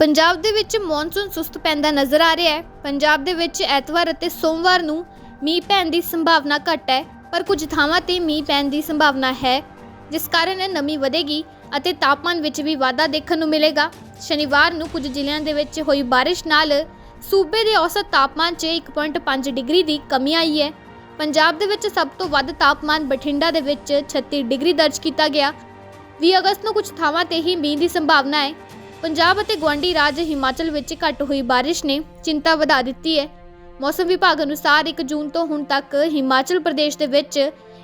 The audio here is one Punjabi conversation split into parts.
ਪੰਜਾਬ ਦੇ ਵਿੱਚ ਮੌਨਸੂਨ ਸੁਸਤ ਪੈਂਦਾ ਨਜ਼ਰ ਆ ਰਿਹਾ ਹੈ। ਪੰਜਾਬ ਦੇ ਵਿੱਚ ਐਤਵਾਰ ਅਤੇ ਸੋਮਵਾਰ ਨੂੰ ਮੀਂਹ ਪੈਣ ਦੀ ਸੰਭਾਵਨਾ ਘੱਟ ਹੈ, ਪਰ ਕੁਝ ਥਾਵਾਂ ਤੇ ਮੀਂਹ ਪੈਣ ਦੀ ਸੰਭਾਵਨਾ ਹੈ, ਜਿਸ ਕਾਰਨ ਨਮੀ ਵਧੇਗੀ ਅਤੇ ਤਾਪਮਾਨ ਵਿੱਚ ਵੀ ਵਾਧਾ ਦੇਖਣ ਨੂੰ ਮਿਲੇਗਾ। ਸ਼ਨੀਵਾਰ ਨੂੰ ਕੁਝ ਜ਼ਿਲ੍ਹਿਆਂ ਦੇ ਵਿੱਚ ਹੋਈ ਬਾਰਿਸ਼ ਨਾਲ ਸੂਬੇ ਦੇ ਔਸਤ ਤਾਪਮਾਨ 'ਚ 1.5 ਡਿਗਰੀ ਦੀ ਕਮੀ ਆਈ ਹੈ। ਪੰਜਾਬ ਦੇ ਵਿੱਚ ਸਭ ਤੋਂ ਵੱਧ ਤਾਪਮਾਨ ਬਠਿੰਡਾ ਦੇ ਵਿੱਚ 36 ਡਿਗਰੀ ਦਰਜ ਕੀਤਾ ਗਿਆ। 20 ਅਗਸਤ ਨੂੰ ਕੁਝ ਥਾਵਾਂ ਤੇ ਹੀ ਮੀਂਹ ਦੀ ਸੰਭਾਵਨਾ ਹੈ। ਪੰਜਾਬ ਅਤੇ ਗਵਾਂਡੀ ਰਾਜ ਹਿਮਾਚਲ ਵਿੱਚ ਘੱਟ ਹੋਈ ਬਾਰਿਸ਼ ਨੇ ਚਿੰਤਾ ਵਧਾ ਦਿੱਤੀ ਹੈ। ਮੌਸਮ ਵਿਭਾਗ ਅਨੁਸਾਰ 1 ਜੂਨ ਤੋਂ ਹੁਣ ਤੱਕ ਹਿਮਾਚਲ ਪ੍ਰਦੇਸ਼ ਦੇ ਵਿੱਚ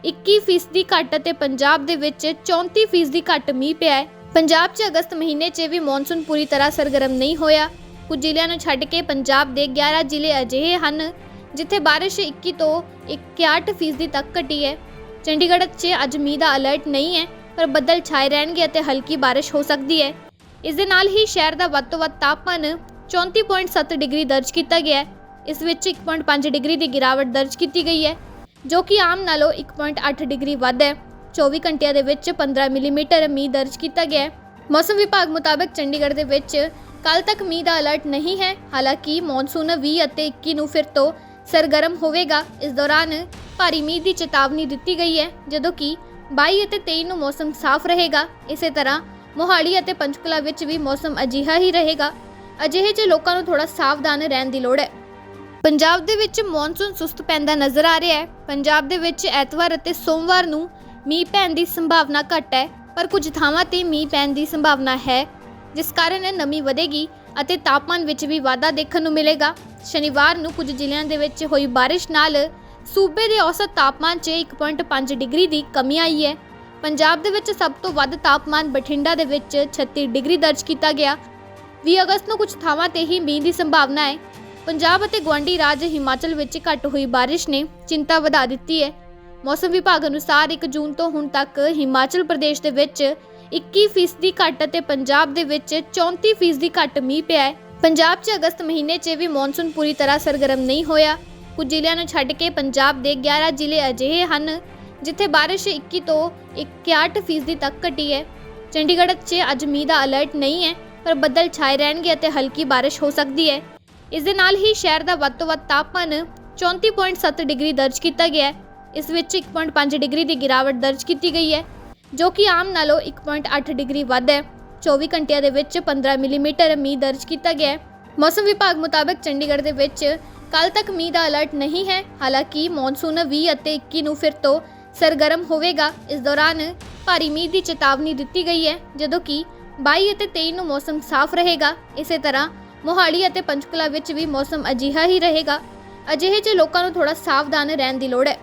21% ਘੱਟ ਅਤੇ ਪੰਜਾਬ ਦੇ ਵਿੱਚ 34% ਘੱਟ ਮੀਂਹ ਪਿਆ ਹੈ। ਪੰਜਾਬ 'ਚ ਅਗਸਤ ਮਹੀਨੇ 'ਚ ਵੀ ਮੌਨਸੂਨ ਪੂਰੀ ਤਰ੍ਹਾਂ ਸਰਗਰਮ ਨਹੀਂ ਹੋਇਆ। ਕੁਝ ਜ਼ਿਲ੍ਹਿਆਂ ਨੂੰ ਛੱਡ ਕੇ ਪੰਜਾਬ ਦੇ 11 ਜ਼ਿਲ੍ਹੇ ਅਜਿਹੇ ਹਨ ਜਿੱਥੇ ਬਾਰਿਸ਼ 21 ਤੋਂ 61% ਤੱਕ ਘਟੀ ਹੈ। ਚੰਡੀਗੜ੍ਹ 'ਚ ਅੱਜ ਮੀਂਹ ਦਾ ਅਲਰਟ ਨਹੀਂ ਹੈ, ਪਰ ਬੱਦਲ ਛਾਏ ਰਹਿਣਗੇ ਅਤੇ ਹਲਕੀ ਬਾਰਿਸ਼ ਹੋ ਸਕਦੀ ਹੈ। ਇਸ ਦੇ ਨਾਲ ਹੀ ਸ਼ਹਿਰ ਦਾ ਵੱਧ ਤੋਂ ਵੱਧ ਤਾਪਮਾਨ 34.7 ਡਿਗਰੀ ਦਰਜ ਕੀਤਾ ਗਿਆ ਹੈ। ਇਸ ਵਿੱਚ 1.5 ਡਿਗਰੀ ਦੀ ਗਿਰਾਵਟ ਦਰਜ ਕੀਤੀ ਗਈ ਹੈ, ਜੋ ਕਿ ਆਮ ਨਾਲੋਂ 1.8 ਡਿਗਰੀ ਵੱਧ ਹੈ। 24 ਘੰਟਿਆਂ ਦੇ ਵਿੱਚ 15 ਮਿਲੀਮੀਟਰ ਮੀਂਹ ਦਰਜ ਕੀਤਾ ਗਿਆ ਹੈ। ਮੌਸਮ ਵਿਭਾਗ ਮੁਤਾਬਕ ਚੰਡੀਗੜ੍ਹ ਦੇ ਵਿੱਚ ਕੱਲ ਤੱਕ ਮੀਂਹ ਦਾ ਅਲਰਟ ਨਹੀਂ ਹੈ। ਹਾਲਾਂਕਿ ਮੌਨਸੂਨ 20 ਅਤੇ 21 ਨੂੰ ਫਿਰ ਤੋਂ ਸਰਗਰਮ ਹੋਵੇਗਾ। ਇਸ ਦੌਰਾਨ ਭਾਰੀ ਮੀਂਹ ਦੀ ਚੇਤਾਵਨੀ ਦਿੱਤੀ ਗਈ ਹੈ, ਜਦੋਂ ਕਿ 22 ਅਤੇ 23 ਨੂੰ ਮੌਸਮ ਸਾਫ਼ ਰਹੇਗਾ। ਇਸੇ ਤਰ੍ਹਾਂ ਮੋਹਾਲੀ ਅਤੇ ਪੰਚਕੁਲਾ ਵਿੱਚ ਵੀ ਮੌਸਮ ਅਜਿਹਾ ਹੀ ਰਹੇਗਾ। ਅਜਿਹੇ 'ਚ ਲੋਕਾਂ ਨੂੰ ਥੋੜਾ ਸਾਵਧਾਨ ਰਹਿਣ ਦੀ ਲੋੜ ਹੈ। ਪੰਜਾਬ ਦੇ ਵਿੱਚ ਮੌਨਸੂਨ ਸੁਸਤ ਪੈਂਦਾ ਨਜ਼ਰ ਆ ਰਿਹਾ ਹੈ। ਪੰਜਾਬ ਦੇ ਵਿੱਚ ਐਤਵਾਰ ਅਤੇ ਸੋਮਵਾਰ ਨੂੰ ਮੀਂਹ ਪੈਣ ਦੀ ਸੰਭਾਵਨਾ ਘੱਟ ਹੈ, ਪਰ ਕੁਝ ਥਾਵਾਂ ਤੇ ਮੀਂਹ ਪੈਣ ਦੀ ਸੰਭਾਵਨਾ ਹੈ, ਜਿਸ ਕਾਰਨ ਨਮੀ ਵਧੇਗੀ ਅਤੇ ਤਾਪਮਾਨ ਵਿੱਚ ਵੀ ਵਾਧਾ ਦੇਖਣ ਨੂੰ ਮਿਲੇਗਾ। ਸ਼ਨੀਵਾਰ ਨੂੰ ਕੁਝ ਜ਼ਿਲ੍ਹਿਆਂ ਦੇ ਵਿੱਚ ਹੋਈ ਬਾਰਿਸ਼ ਨਾਲ ਸੂਬੇ ਦੇ ਔਸਤ ਤਾਪਮਾਨ 'ਚ 1.5 ਡਿਗਰੀ ਦੀ ਕਮੀ ਆਈ ਹੈ। ਪੰਜਾਬ ਦੇ ਵਿੱਚ ਸਭ ਤੋਂ ਵੱਧ ਤਾਪਮਾਨ ਬਠਿੰਡਾ ਦੇ ਵਿੱਚ 36 ਡਿਗਰੀ ਦਰਜ ਕੀਤਾ ਗਿਆ। 20 ਅਗਸਤ ਨੂੰ ਕੁਝ ਥਾਵਾਂ ਤੇ ਹੀ ਮੀਂਹ ਦੀ ਸੰਭਾਵਨਾ ਹੈ। ਪੰਜਾਬ ਅਤੇ ਗਵਾਂਡੀ ਰਾਜ ਹਿਮਾਚਲ ਵਿੱਚ ਘੱਟ ਹੋਈ ਬਾਰਿਸ਼ ਨੇ ਚਿੰਤਾ ਵਧਾ ਦਿੱਤੀ ਹੈ। ਮੌਸਮ ਵਿਭਾਗ ਅਨੁਸਾਰ 1 ਜੂਨ ਤੋਂ ਹੁਣ ਤੱਕ ਹਿਮਾਚਲ ਪ੍ਰਦੇਸ਼ ਦੇ ਵਿੱਚ 21% ਘੱਟ ਅਤੇ ਪੰਜਾਬ ਦੇ ਵਿੱਚ 34% ਘੱਟ ਮੀਂਹ ਪਿਆ ਹੈ। ਪੰਜਾਬ 'ਚ ਅਗਸਤ ਮਹੀਨੇ 'ਚ ਵੀ ਮੌਨਸੂਨ ਪੂਰੀ ਤਰ੍ਹਾਂ ਸਰਗਰਮ ਨਹੀਂ ਹੋਇਆ। ਕੁਝ ਜ਼ਿਲ੍ਹਿਆਂ ਨੂੰ ਛੱਡ ਕੇ ਪੰਜਾਬ ਦੇ 11 ਜ਼ਿਲ੍ਹੇ ਅਜਿਹੇ ਹਨ ਜਿੱਥੇ ਬਾਰਿਸ਼ 21 ਤੋਂ 61% ਤੱਕ ਘਟੀ ਹੈ। ਚੰਡੀਗੜ੍ਹ 'ਚ ਅੱਜ ਮੀਂਹ ਦਾ ਅਲਰਟ ਨਹੀਂ ਹੈ, ਪਰ ਬੱਦਲ ਛਾਏ ਰਹਿਣਗੇ ਅਤੇ ਹਲਕੀ ਬਾਰਿਸ਼ ਹੋ ਸਕਦੀ ਹੈ। ਇਸ ਦੇ ਨਾਲ ਹੀ ਸ਼ਹਿਰ ਦਾ ਵੱਧ ਤੋਂ ਵੱਧ ਤਾਪਮਾਨ 34.7 ਡਿਗਰੀ ਦਰਜ ਕੀਤਾ ਗਿਆ ਹੈ। ਇਸ ਵਿੱਚ 1.5 ਡਿਗਰੀ ਦੀ ਗਿਰਾਵਟ ਦਰਜ ਕੀਤੀ ਗਈ ਹੈ, ਜੋ ਕਿ ਆਮ ਨਾਲੋਂ 1.8 ਡਿਗਰੀ ਵੱਧ ਹੈ। 24 ਘੰਟਿਆਂ ਦੇ ਵਿੱਚ 15 ਮਿਲੀਮੀਟਰ ਮੀਂਹ ਦਰਜ ਕੀਤਾ ਗਿਆ ਹੈ। ਮੌਸਮ ਵਿਭਾਗ ਮੁਤਾਬਕ ਚੰਡੀਗੜ੍ਹ ਦੇ ਵਿੱਚ ਕੱਲ ਤੱਕ ਮੀਂਹ ਦਾ ਅਲਰਟ ਨਹੀਂ ਹੈ। ਹਾਲਾਂਕਿ ਮੌਨਸੂਨ 20 ਅਤੇ 21 ਨੂੰ ਫਿਰ ਤੋਂ ਸਰਗਰਮ ਹੋਵੇਗਾ। ਇਸ ਦੌਰਾਨ ਭਾਰੀ ਮੀਂਹ ਦੀ ਚੇਤਾਵਨੀ ਦਿੱਤੀ ਗਈ ਹੈ, ਜਦੋਂ ਕਿ 22 ਅਤੇ 23 ਨੂੰ ਮੌਸਮ ਸਾਫ਼ ਰਹੇਗਾ। ਇਸੇ ਤਰ੍ਹਾਂ ਮੋਹਾਲੀ ਅਤੇ ਪੰਚਕੁਲਾ ਵਿੱਚ ਵੀ ਮੌਸਮ ਅਜਿਹਾ ਹੀ ਰਹੇਗਾ। ਅਜਿਹੇ 'ਚ ਲੋਕਾਂ ਨੂੰ ਥੋੜਾ ਸਾਵਧਾਨ ਰਹਿਣ ਦੀ ਲੋੜ ਹੈ।